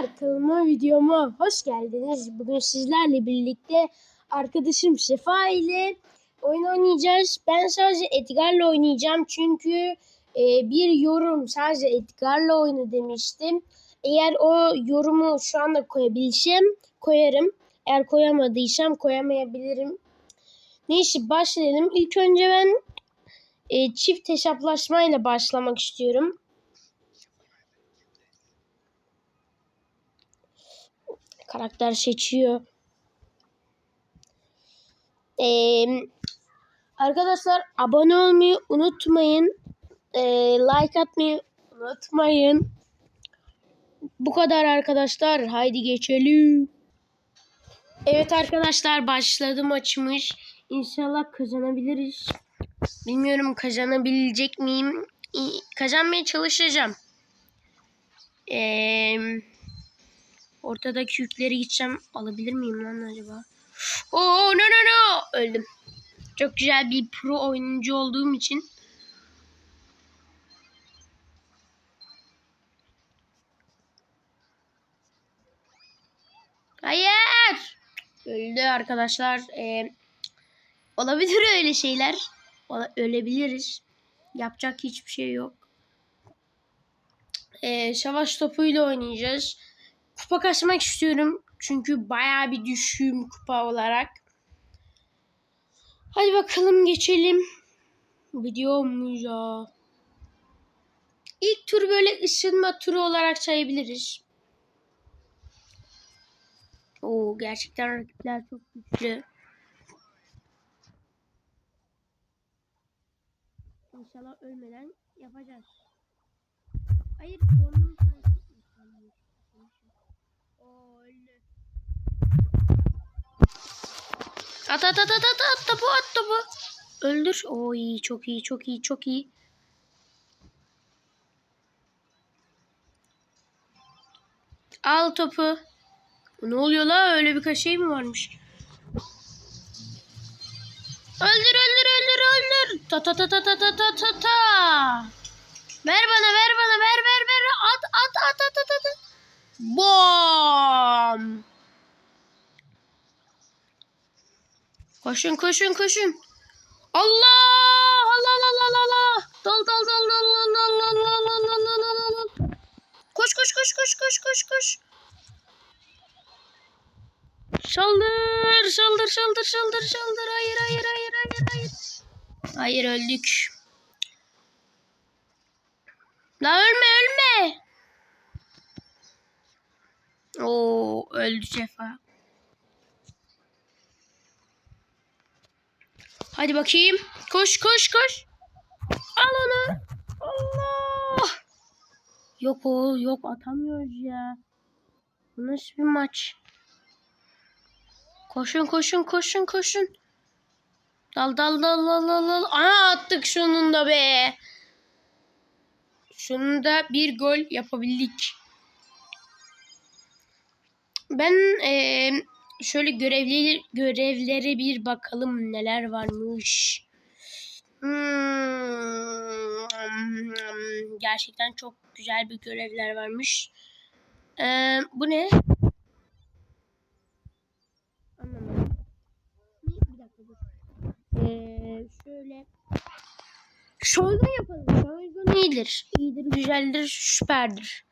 Kanalıma videoma hoş geldiniz. Bugün sizlerle birlikte arkadaşım Sefa ile oyun oynayacağız. Ben sadece Edgar'la oynayacağım çünkü e, bir yorum sadece Edgar'la oyna demiştim. Eğer o yorumu şu anda koyabilsem koyarım. Eğer koyamadıysam koyamayabilirim. Neyse başlayalım. İlk önce ben e, çift hesaplaşmayla başlamak istiyorum. Karakter seçiyor. Ee, arkadaşlar abone olmayı unutmayın. Ee, like atmayı unutmayın. Bu kadar arkadaşlar. Haydi geçelim. Evet arkadaşlar başladı maçımız. İnşallah kazanabiliriz. Bilmiyorum kazanabilecek miyim? İyi, Kazanmaya çalışacağım. Eee... Ortadaki yükleri gideceğim. Alabilir miyim lan acaba? Oo no no no. Öldüm. Çok güzel bir pro oyuncu olduğum için. Hayır. Öldü arkadaşlar. Ee, olabilir öyle şeyler. Ola- ölebiliriz. Yapacak hiçbir şey yok. Ee, savaş topuyla oynayacağız kupa kasmak istiyorum. Çünkü bayağı bir düşüğüm kupa olarak. Hadi bakalım geçelim. Videomuz ya. İlk tur böyle ısınma turu olarak sayabiliriz. Oo gerçekten rakipler çok güçlü. İnşallah ölmeden yapacağız. Hayır, sonunu Oo, At at at at at at topu at topu. Öldür. Oo iyi çok iyi çok iyi çok iyi. Al topu. Ne oluyor la? Öyle bir şey mi varmış? Öldür öldür öldür öldür. Ta ta ta ta ta ta ta ta ta. Ver bana ver bana ver ver ver. At at at at at at. Bom. Koşun koşun koşun. Allah Allah Allah Allah Allah. Dal dal dal dal dal dal dal dal dal dal dal dal dal. Koş koş koş koş koş koş koş. Saldır saldır saldır saldır saldır. Hayır hayır hayır hayır hayır. Hayır öldük. La ölme ölme. Oo öldü Sefa. Hadi bakayım. Koş koş koş. Al onu. Allah. Yok o yok atamıyoruz ya. Bu nasıl bir maç? Koşun koşun koşun koşun. Dal dal dal dal dal dal. Aa attık şunun da be. Şunu da bir gol yapabildik. Ben e, şöyle görevli görevlere bir bakalım neler varmış. Hmm, gerçekten çok güzel bir görevler varmış. E, bu ne? Anlamadım. Bir dakika dur. Ee, şöyle Şoygun yapalım. Şoygun iyidir. İyidir, güzeldir, süperdir.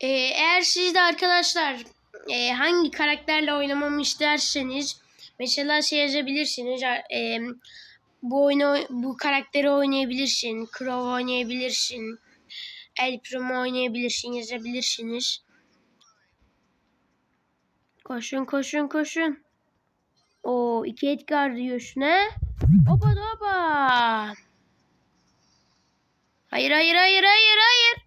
Ee, eğer siz de arkadaşlar e, hangi karakterle oynamamı isterseniz mesela şey yazabilirsiniz. E, bu oyunu bu karakteri oynayabilirsin. Crow oynayabilirsin. El Primo oynayabilirsin yazabilirsiniz. Koşun koşun koşun. O iki Edgar diyorsun he? Opa opa. Hayır hayır hayır hayır hayır.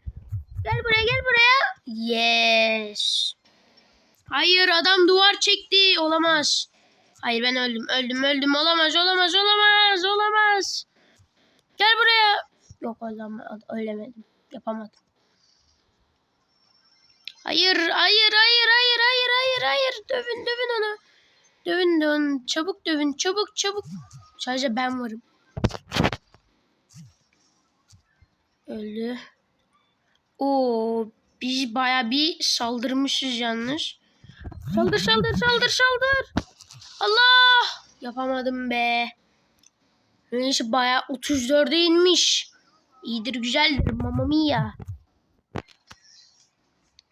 Gel buraya gel buraya. Yes. Hayır adam duvar çekti. Olamaz. Hayır ben öldüm öldüm öldüm. Olamaz olamaz olamaz olamaz. Gel buraya. Yok olamaz ölemedim. Yapamadım. Hayır, hayır, hayır, hayır, hayır, hayır, hayır. Dövün, dövün onu. Dövün, dövün. Çabuk dövün, çabuk, çabuk. Sadece ben varım. Öldü. Oo, biz baya bir saldırmışız yalnız. Saldır saldır saldır saldır. Allah! Yapamadım be. Neyse baya 34'e inmiş. İyidir güzeldir mamma mia.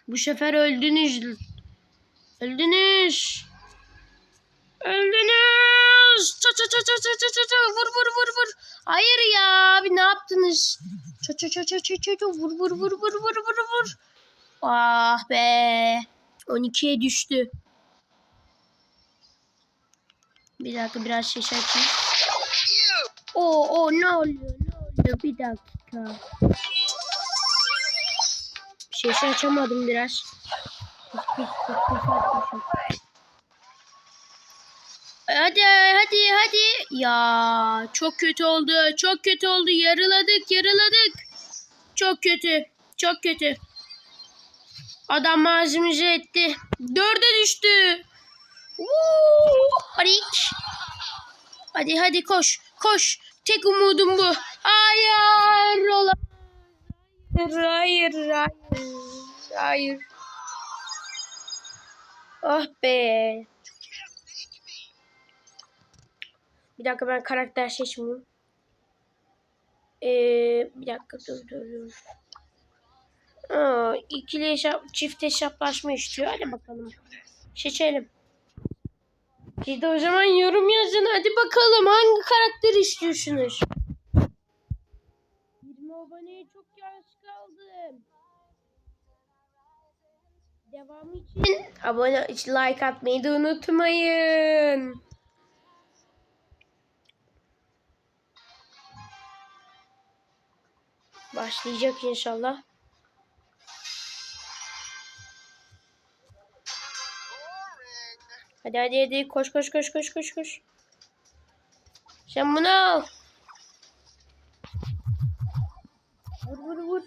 Bu sefer öldünüz. Öldünüz. Öldünüz. Ça ça ça ça ça ça ça ça. Vur vur vur vur. Hayır ya abi ne yaptınız? Ça ça ça ça ça ça. Vur vur vur vur vur vur vur. Ah be. 12'ye düştü. Bir dakika biraz ses açayım. Oo, oo ne oluyor ne oluyor bir dakika. Sesi açamadım biraz. Hadi hadi hadi. Ya çok kötü oldu. Çok kötü oldu. Yarıladık yarıladık. Çok kötü. Çok kötü. Adam malzememizi etti. Dörde düştü. Harik. Hadi hadi koş. Koş. Tek umudum bu. Hayır olamaz. Hayır, hayır, hayır. Ah be. Bir dakika ben karakter seçmeyeyim. Ee, bir dakika dur dur dur. Aa, ikili hesap, çift hesaplaşma istiyor. Hadi bakalım. Seçelim. Siz de o zaman yorum yazın. Hadi bakalım hangi karakter istiyorsunuz? 20 aboneye çok az kaldı. Devamı için abone like atmayı da unutmayın. Başlayacak inşallah. Hadi hadi hadi koş koş koş koş koş koş. Sen bunu al. Vur vur vur.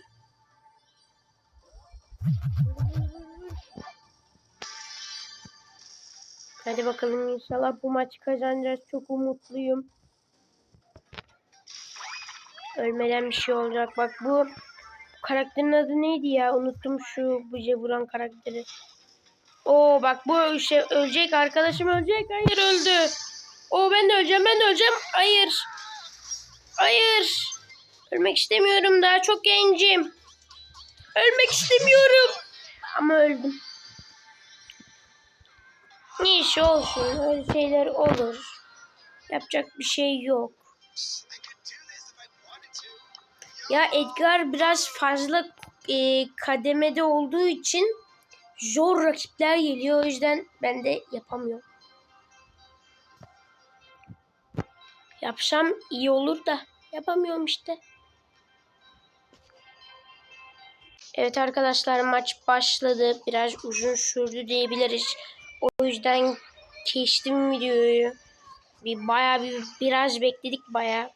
Hadi bakalım inşallah bu maçı kazanacağız. Çok umutluyum. Ölmeden bir şey olacak. Bak bu karakterin adı neydi ya? Unuttum şu bıca vuran karakteri. Oo bak bu şey ölecek arkadaşım ölecek. Hayır öldü. Oo ben de öleceğim ben de öleceğim. Hayır. Hayır. Ölmek istemiyorum daha çok gencim. Ölmek istemiyorum. Ama öldüm. Neyse olsun öyle şeyler olur. Yapacak bir şey yok. Ya Edgar biraz fazla e, kademede olduğu için zor rakipler geliyor. O yüzden ben de yapamıyorum. Yapsam iyi olur da yapamıyorum işte. Evet arkadaşlar maç başladı. Biraz uzun sürdü diyebiliriz. O yüzden kestim videoyu. Bir bayağı bir biraz bekledik bayağı.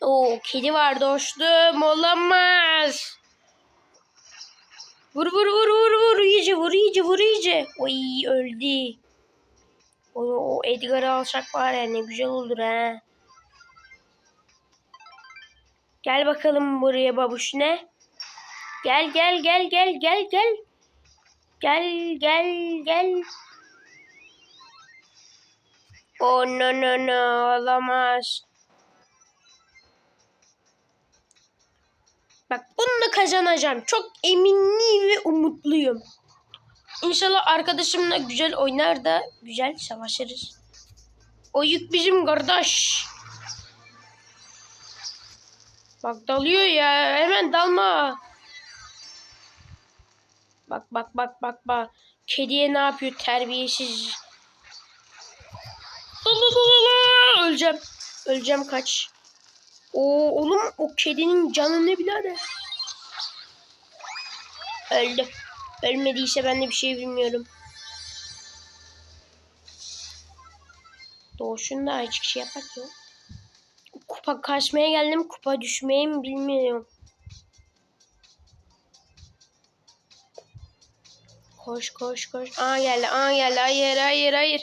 Oo kedi var dostum olamaz. Vur vur vur vur vur iyice vur iyice vur iyice. Oy öldü. O, o Edgar'ı alsak var ya ne güzel olur ha. Gel bakalım buraya babuş ne? Gel gel gel gel gel gel. Gel gel gel. Oh no no no olamaz. Bak da kazanacağım. Çok eminli ve umutluyum. İnşallah arkadaşımla güzel oynar da güzel savaşırız. O yük bizim kardeş. Bak dalıyor ya. Hemen dalma. Bak bak bak bak bak. Kediye ne yapıyor terbiyesiz. Öleceğim. Öleceğim kaç. O oğlum o kedinin canı ne birader? Öldü. Ölmediyse ben de bir şey bilmiyorum. Doğuşun da hiç kişi yapak ya. Kupa kaçmaya geldim. Kupa düşmeye mi bilmiyorum. Koş koş koş. Aa geldi. Aa geldi. Hayır hayır hayır.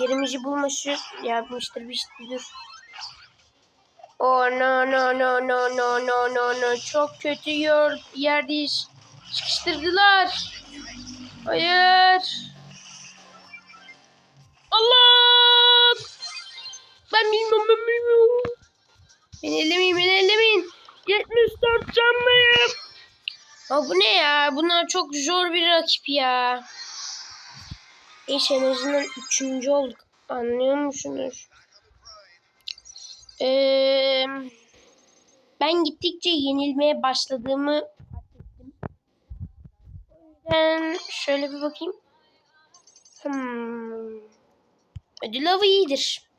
Yerimizi bulmuş yapmıştır bir şey dur. Oh no no no no no no no no. Çok kötü yer, yerdeyiz. Sıkıştırdılar. Hayır. Allah! Ben bilmiyorum ben bilmiyorum. Beni ellemeyin beni ellemeyin. 74 canlıyım. Ya bu ne ya? Bunlar çok zor bir rakip ya. Neyse en azından üçüncü olduk. Anlıyor musunuz? Ee, ben gittikçe yenilmeye başladığımı yüzden şöyle bir bakayım. Hmm. Ödül avı iyidir.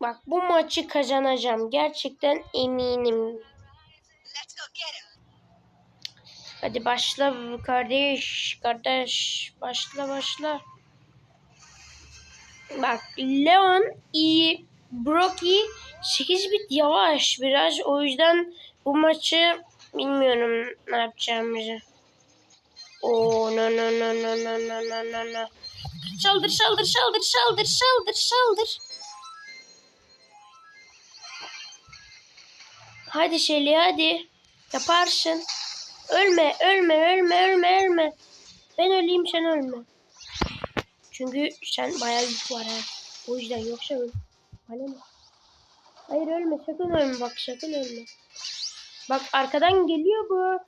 Bak bu maçı kazanacağım. Gerçekten eminim. Hadi başla kardeş. Kardeş başla başla. Bak Leon iyi. Brocky 8 bit yavaş biraz. O yüzden bu maçı bilmiyorum ne yapacağımızı. Oo no no no no no no no no no. Saldır saldır saldır saldır saldır saldır. Hadi Şeli hadi. Yaparsın. Ölme, ölme, ölme, ölme, ölme. Ben öleyim sen ölme. Çünkü sen bayağı yük var ha. O yüzden yoksa öl. Bana ne? Hayır ölme, sakın ölme bak, sakın ölme. Bak arkadan geliyor bu.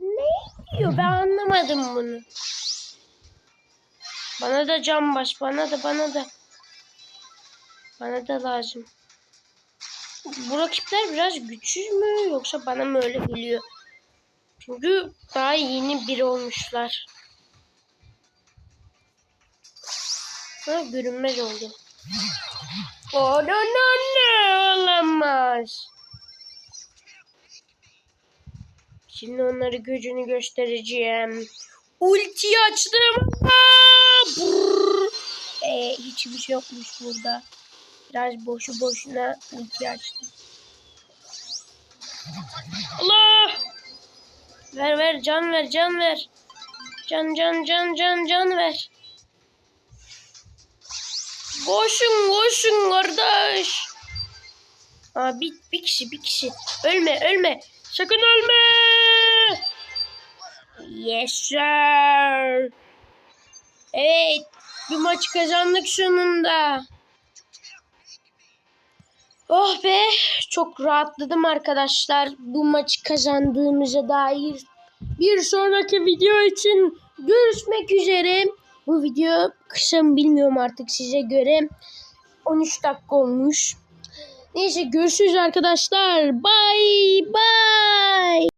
Ne diyor? Ben anlamadım bunu. Bana da cam baş, bana da, bana da. Bana da lazım. Bu rakipler biraz güçsüz mü yoksa bana mı öyle geliyor? Çünkü daha yeni biri olmuşlar. Ha görünmez oldu. No no no olamaz. Şimdi onları gücünü göstereceğim. Ulti açtım. Ee, hiçbir şey yokmuş burada. Biraz boşu boşuna ulti açtım. Allah! Ver ver can ver can ver. Can can can can can ver. Koşun koşun kardeş. Aa, bir, bir kişi bir kişi. Ölme ölme. Sakın ölme. Yes sir. Evet. Bir maç kazandık sonunda. Oh be çok rahatladım arkadaşlar bu maçı kazandığımıza dair. Bir sonraki video için görüşmek üzere. Bu video kısa mı bilmiyorum artık size göre. 13 dakika olmuş. Neyse görüşürüz arkadaşlar. Bye bye.